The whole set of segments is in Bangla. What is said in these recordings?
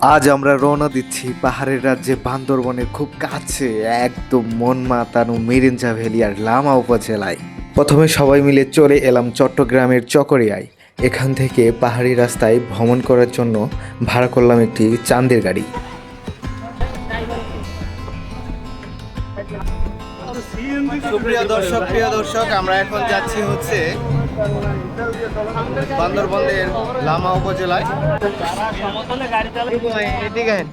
আজ আমরা রওনা দিচ্ছি পাহাড়ের রাজ্যে বান্দরবনের খুব কাছে, একদম মন মাতানো ভ্যালি আর লামা উপজেলায়। প্রথমে সবাই মিলে চলে এলাম চট্টগ্রামের চকরিয়ায়। এখান থেকে পাহাড়ি রাস্তায় ভ্রমণ করার জন্য ভাড়া করলাম একটি চাঁদের গাড়ি। সুপ্রিয় দর্শক, প্রিয় দর্শক, আমরা এখন যাচ্ছি হচ্ছে বান্দরবনের লামা উপজেলায় আহেন।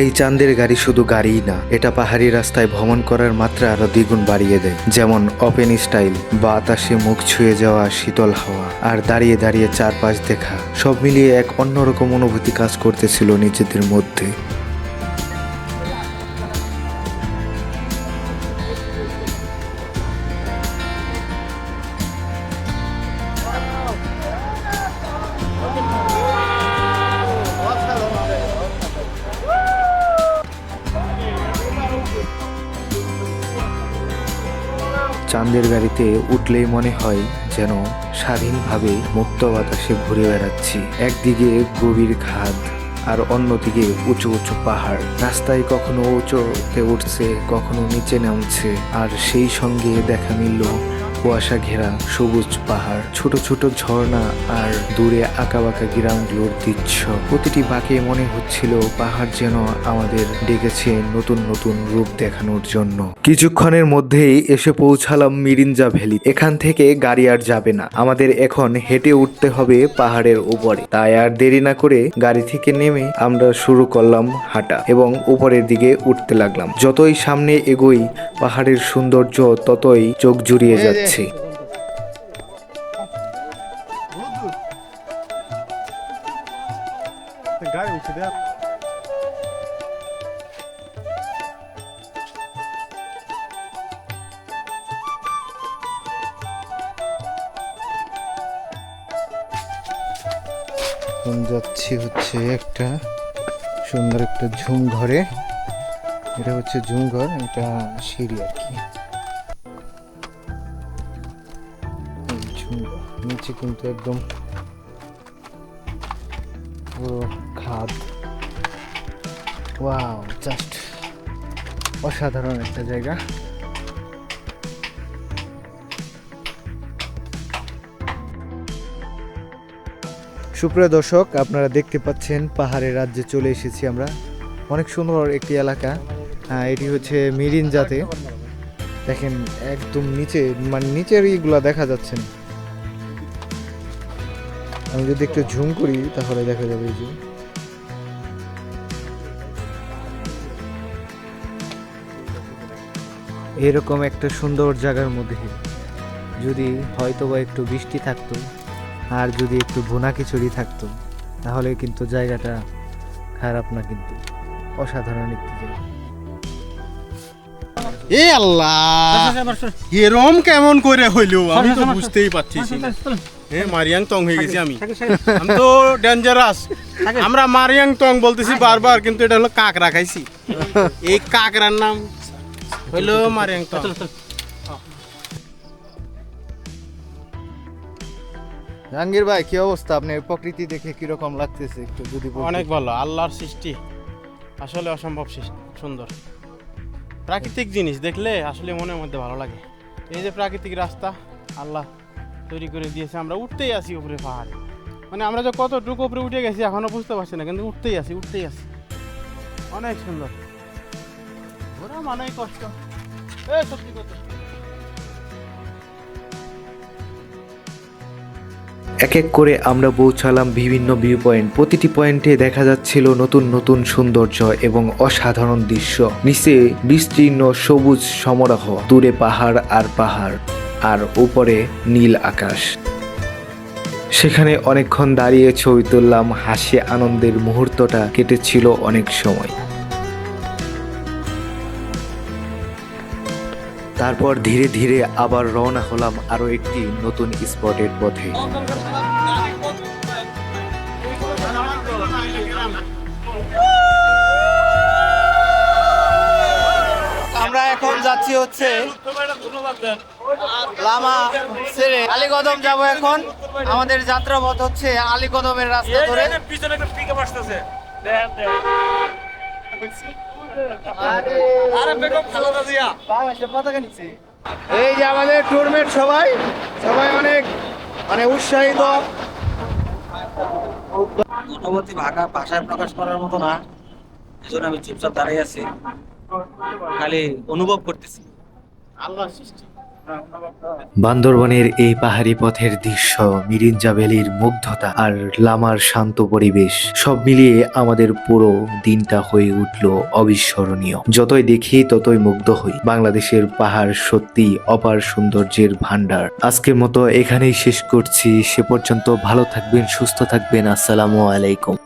এই চান্দের গাড়ি শুধু গাড়িই না, এটা পাহাড়ি রাস্তায় ভ্রমণ করার মাত্রা আরও দ্বিগুণ বাড়িয়ে দেয়। যেমন ওপেন স্টাইল, বাতাসে মুখ ছুঁয়ে যাওয়া শীতল হাওয়া, আর দাঁড়িয়ে দাঁড়িয়ে চারপাশ দেখা, সব মিলিয়ে এক অন্যরকম অনুভূতি কাজ করতেছিল নিজেদের মধ্যে। চাঁদের গাড়িতে উঠলেই মনে হয় যেন স্বাধীনভাবে মুক্ত বাতাসে ঘুরে বেড়াচ্ছি। একদিকে গভীর খাদ আর অন্যদিকে উঁচু উঁচু পাহাড়। রাস্তায় কখনো উঁচুতে উঠছে, কখনো নিচে নামছে। আর সেই সঙ্গে দেখা মিলল কুয়াশা ঘেরা সবুজ পাহাড় ছোট ছোট ঝর্ণা আর দূরে আঁকা আঁকাবাঁকা গ্রামগুলোর দৃশ্য। প্রতিটি বাঁকে মনে হচ্ছিল পাহাড় যেন আমাদের ডেকেছে নতুন নতুন রূপ দেখানোর জন্য। কিছুক্ষণের মধ্যেই এসে পৌঁছালাম মিরিঞ্জা ভ্যালি। এখান থেকে গাড়ি আর যাবে না। আমাদের এখন হেঁটে উঠতে হবে পাহাড়ের উপরে। তাই আর দেরি না করে গাড়ি থেকে নেমে আমরা শুরু করলাম হাঁটা এবং উপরের দিকে উঠতে লাগলাম। যতই সামনে এগোই পাহাড়ের সৌন্দর্য ততই চোখ জুড়িয়ে যাচ্ছে। এখন যাচ্ছি হচ্ছে একটা সুন্দর একটা ঝুম ঘরে এটা হচ্ছে ঝুম ঘর এটা সিঁড়ি আর কি। নিচে কিন্তু একদম পুরো খাদ। ওয়াও, জাস্ট অসাধারণ একটা জায়গা। সুপ্রিয় দর্শক, আপনারা দেখতে পাচ্ছেন পাহাড়ের রাজ্যে চলে এসেছি আমরা। অনেক সুন্দর একটি এলাকা। এটি হচ্ছে মিরিন জাতে দেখেন, একদম নিচে মানে নিচের ইগুলা দেখা যাচ্ছে না। আমি যদি একটু ঝুম করি তাহলে দেখা যাবে এই যে। এরকম একটা সুন্দর জায়গার মধ্যে যদি হয়তো বা একটু বৃষ্টি থাকতো আর যদি একটু ভুনা খিচুড়ি থাকতো তাহলে কিন্তু জায়গাটা খারাপ না কিন্তু। অসাধারণ একটি জায়গা। এ আল্লাহ! এরম কেমন করে হইল? আমি তো বুঝতেই পারছি এ মারিয়াং টং হয়ে গেছি আমি। আমি তো ডেঞ্জারাস আমরা মারিয়াং টং বলতেছি বারবার কিন্তু এটা হলো কাকড়া খাইছি। এই কাকড়ার নাম হইল মারিয়াং টং। জাহাঙ্গীর ভাই কি অবস্থা? আপনার প্রকৃতি দেখে কীরকম লাগতেছে একটু যদি অনেক ভালো আল্লাহর সৃষ্টি। আসলে অসম্ভব সৃষ্টি সুন্দর। প্রাকৃতিক জিনিস দেখলে আসলে মনের মধ্যে ভালো লাগে। এই যে প্রাকৃতিক রাস্তা আল্লাহ তৈরি করে দিয়েছে, আমরা উঠতেই আসি উপরে পাহাড়ে। মানে আমরা যে কতটুকু উপরে উঠে গেছি এখনও বুঝতে পারছি না, কিন্তু উঠতেই আসি উঠতেই আসি অনেক সুন্দর। ঘোরা মানেই কষ্ট। এ, সত্যি কথা। এক এক করে আমরা পৌঁছালাম বিভিন্ন ভিউ পয়েন্ট প্রতিটি পয়েন্টে দেখা যাচ্ছিল নতুন নতুন সৌন্দর্য এবং অসাধারণ দৃশ্য। নিচে বিস্তীর্ণ সবুজ সমারোহ, দূরে পাহাড় আর পাহাড়। আর উপরে নীল আকাশ। সেখানে অনেকক্ষণ দাঁড়িয়ে ছবি তুললাম হাসি আনন্দের মুহূর্তটা কেটেছিল অনেক সময়। তারপর ধীরে ধীরে আবার রওনা হলাম আরও একটি নতুন স্পটের পথে। আমরা এখন যাচ্ছি হচ্ছে লামা ছেড়ে আলীকদম যাব এখন। আমাদের যাত্রাপথ হচ্ছে আলীকদমের রাস্তা ধরে। পিছনে একটা পিকআপ আসতেছে। আরে। বেগম খালেদা জিয়া। এই যে আমাদের টুরমেট সবাই সবাই অনেক মানে উৎসাহিত। ভাষায় প্রকাশ করার মতো না। এজন্য আমি চুপচাপ দাঁড়িয়ে আছি। খালি অনুভব করতেছি। আল্লাহ সৃষ্টি। বান্দরবনের এই পাহাড়ি পথের দৃশ্য মিরিঞ্জা ভ্যালির মুগ্ধতা আর লামার শান্ত পরিবেশ সব মিলিয়ে আমাদের পুরো দিনটা হয়ে উঠল অবিস্মরণীয়। যতই দেখি ততই মুগ্ধ হই। বাংলাদেশের পাহাড় সত্যি অপার সৌন্দর্যের ভান্ডার আজকের মতো এখানেই শেষ করছি। সে পর্যন্ত ভালো থাকবেন সুস্থ থাকবেন। আসসালামু আলাইকুম।